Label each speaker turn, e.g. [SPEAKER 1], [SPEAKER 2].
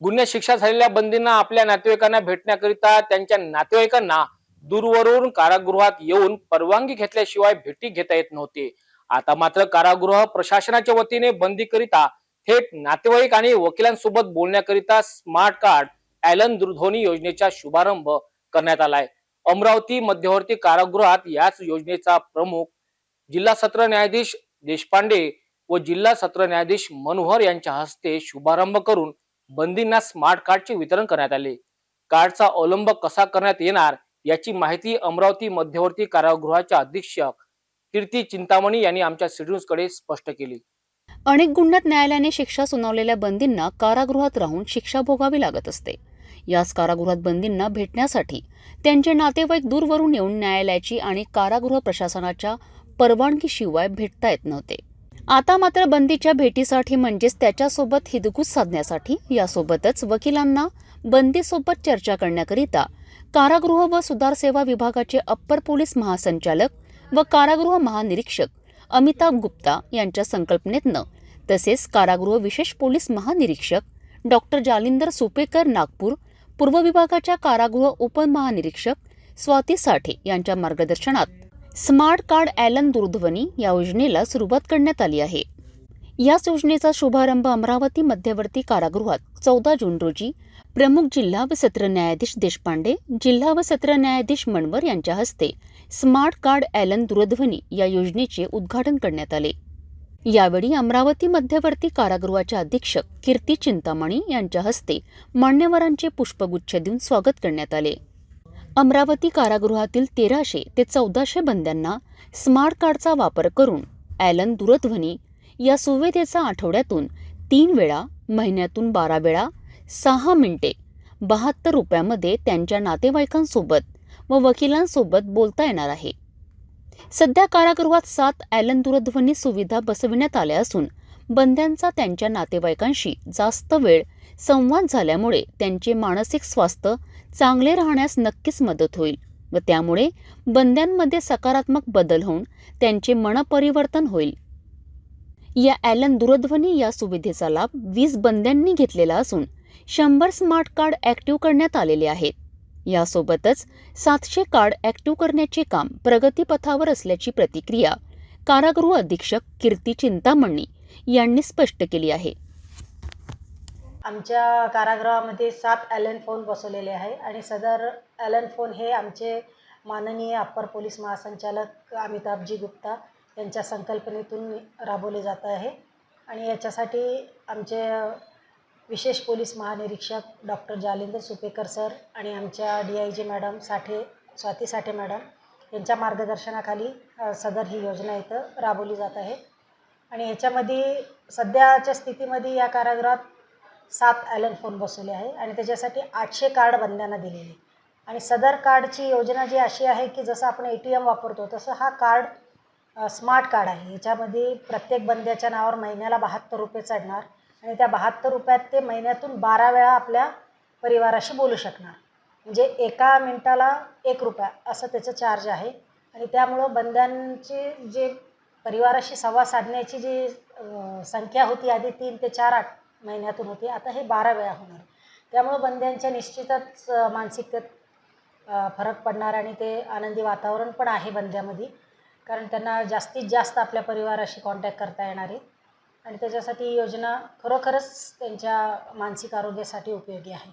[SPEAKER 1] गुन्हे शिक्षा झालेल्या बंदींना आपल्या नातेवाईकांना भेटण्याकरिता त्यांच्या नातेवाईकांना दूरवरून कारागृहात येऊन परवानगी घेतल्याशिवाय भेटी घेता येत नव्हती. आता मात्र कारागृह प्रशासनाच्या वतीने बंदीकरिता थेट नातेवाईक आणि वकिलांसोबत बोलण्याकरिता स्मार्ट कार्ड ॲलन दूरध्वनी योजनेचा शुभारंभ करण्यात आलाय. अमरावती मध्यवर्ती कारागृहात याच योजनेचा प्रमुख जिल्हा सत्र न्यायाधीश देशपांडे व जिल्हा सत्र न्यायाधीश मनोहर यांच्या हस्ते शुभारंभ करून बंदींना स्मार्ट कार्डचे वितरण करण्यात आले. कार्डचा अवलंब कसा करण्यात येणार याची माहिती अमरावती मध्यवर्ती कारागृहाच्या अधीक्षक कीर्ती चिंतामणी यांनी आमच्या कडे स्पष्ट केली.
[SPEAKER 2] अनेक गुन्ह्यात न्यायालयाने शिक्षा सुनावलेल्या बंदींना कारागृहात राहून शिक्षा भोगावी लागत असते. याच कारागृहात बंदींना भेटण्यासाठी त्यांचे नातेवाईक दूरवरून येऊन न्यायालयाची आणि कारागृह प्रशासनाच्या परवानगीशिवाय भेटता येत नव्हते. आता मात्र बंदीच्या भेटीसाठी म्हणजेच त्याच्यासोबत हिदगुज साधण्यासाठी यासोबतच वकिलांना बंदीसोबत चर्चा करण्याकरिता कारागृह व सुधार सेवा विभागाचे अप्पर पोलीस महासंचालक व कारागृह महानिरीक्षक अमिताभ गुप्ता यांच्या संकल्पनेतनं तसेच कारागृह विशेष पोलीस महानिरीक्षक डॉक्टर जालिंदर सुपेकर नागपूर पूर्व विभागाच्या कारागृह उपमहानिरीक्षक स्वाती साठे यांच्या मार्गदर्शनात स्मार्ट कार्ड ॲलन दूरध्वनी या योजनेला सुरुवात करण्यात आली आहे. याच योजनेचा शुभारंभ अमरावती मध्यवर्ती कारागृहात चौदा जून रोजी प्रमुख जिल्हा व सत्र न्यायाधीश देशपांडे जिल्हा व सत्र न्यायाधीश मणवर यांच्या हस्ते स्मार्ट कार्ड ॲलन दूरध्वनी या योजनेचे उद्घाटन करण्यात आले. यावेळी अमरावती मध्यवर्ती कारागृहाच्या अधीक्षक कीर्ती चिंतामणी यांच्या हस्ते मान्यवरांचे पुष्पगुच्छ देऊन स्वागत करण्यात आले. अमरावती कारागृहातील तेराशे ते चौदाशे बंद्यांना स्मार्ट कार्डचा वापर करून ॲलन दूरध्वनी या सुविधेचा आठवड्यातून तीन वेळा महिन्यातून बारा वेळा सहा मिनिटे बहात्तर रुपयामध्ये त्यांच्या नातेवाईकांसोबत व वकिलांसोबत बोलता येणार आहे. सध्या कारागृहात सात ॲलन दूरध्वनी सुविधा बसविण्यात आल्या असून बंद्यांचा त्यांच्या नातेवाईकांशी जास्त वेळ संवाद झाल्यामुळे त्यांचे मानसिक स्वास्थ्य चांगले राहण्यास नक्कीच मदत होईल व त्यामुळे बंद्यांमध्ये सकारात्मक बदल होऊन त्यांचे मनपरिवर्तन होईल. या ॲलन दूरध्वनी या सुविधेचा लाभ वीस बंद्यांनी घेतलेला असून शंभर स्मार्ट कार्ड ॲक्टिव्ह करण्यात आलेले आहेत. यासोबतच सातशे कार्ड ॲक्टिव्ह करण्याचे काम प्रगतीपथावर असल्याची प्रतिक्रिया कारागृह अधीक्षक कीर्ती चिंतामणी यांनी स्पष्ट केली आहे.
[SPEAKER 3] आमच्या कारागृहामध्ये सात ॲलन फोन बसवलेले आहे आणि सदर ॲलन फोन हे आमचे माननीय अप्पर पोलीस महासंचालक अमिताभजी गुप्ता यांच्या संकल्पनेतून राबवले जात आहे. आणि याच्यासाठी आमचे विशेष पोलीस महानिरीक्षक डॉक्टर जालिंदर सुपेकर सर आणि आमच्या D I G madam Sathe Swati Sathe madam यांच्या मार्गदर्शनाखाली सदर ही योजना इथं राबवली जात आहे. आणि ह्याच्यामध्ये सध्याच्या स्थितीमध्ये या कारागृहात सात ॲलन फोन बसवले आहे आणि त्याच्यासाठी आठशे कार्ड बंद्यांना दिलेले आणि सदर कार्डची योजना जी अशी आहे की जसं आपण ए टी एम वापरतो तसं हा कार्ड स्मार्ट कार्ड आहे. याच्यामध्ये प्रत्येक बंद्याच्या नावावर महिन्याला बहात्तर रुपये चढणार आणि त्या बहात्तर रुपयात ते महिन्यातून बारा वेळा आपल्या परिवाराशी बोलू शकणार. म्हणजे एका मिनटाला एक रुपया असं त्याचं चार्ज आहे. आणि त्यामुळं बंद्यांची जे परिवाराशी संवाद साधण्याची जी संख्या होती आधी तीन ते चार आठ महिन्यातून होती. आता हे बारा वेळा होणार. त्यामुळं बंद्यांच्या निश्चितच मानसिकतेत फरक पडणार आणि ते आनंदी वातावरण पण आहे बंद्यामध्ये. कारण त्यांना जास्तीत जास्त आपल्या परिवाराशी कॉन्टॅक्ट करता येणार आहे. आणि त्याच्यासाठी योजना खरोखरच त्यांच्या मानसिक आरोग्यासाठी उपयोगी आहे.